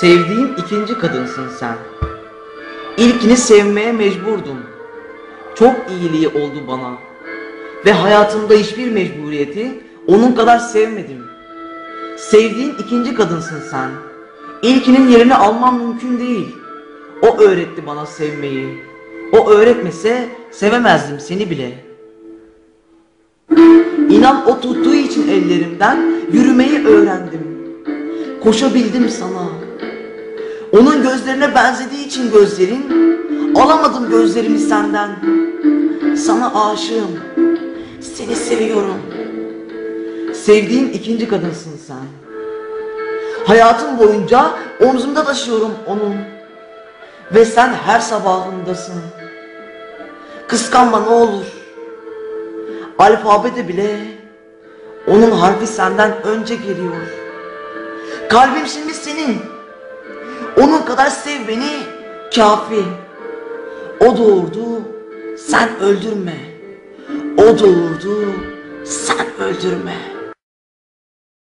Sevdiğim ikinci kadınsın sen. İlkini sevmeye mecburdum. Çok iyiliği oldu bana. Ve hayatımda hiçbir mecburiyeti onun kadar sevmedim. Sevdiğim ikinci kadınsın sen. İlkinin yerini almam mümkün değil. O öğretti bana sevmeyi. O öğretmese sevemezdim seni bile. İnan o tuttuğu için ellerimden yürümeyi öğrendim. Koşabildim sana. Onun gözlerine benzediği için gözlerin, alamadım gözlerimi senden. Sana aşığım, seni seviyorum. Sevdiğim ikinci kadınsın sen. Hayatım boyunca omzumda taşıyorum onu. Ve sen her sabahındasın. Kıskanma ne olur. Alfabede bile onun harfi senden önce geliyor. Kalbim şimdi senin. Onun kadar sev beni kafi. O doğurdu sen öldürme. O doğurdu sen öldürme.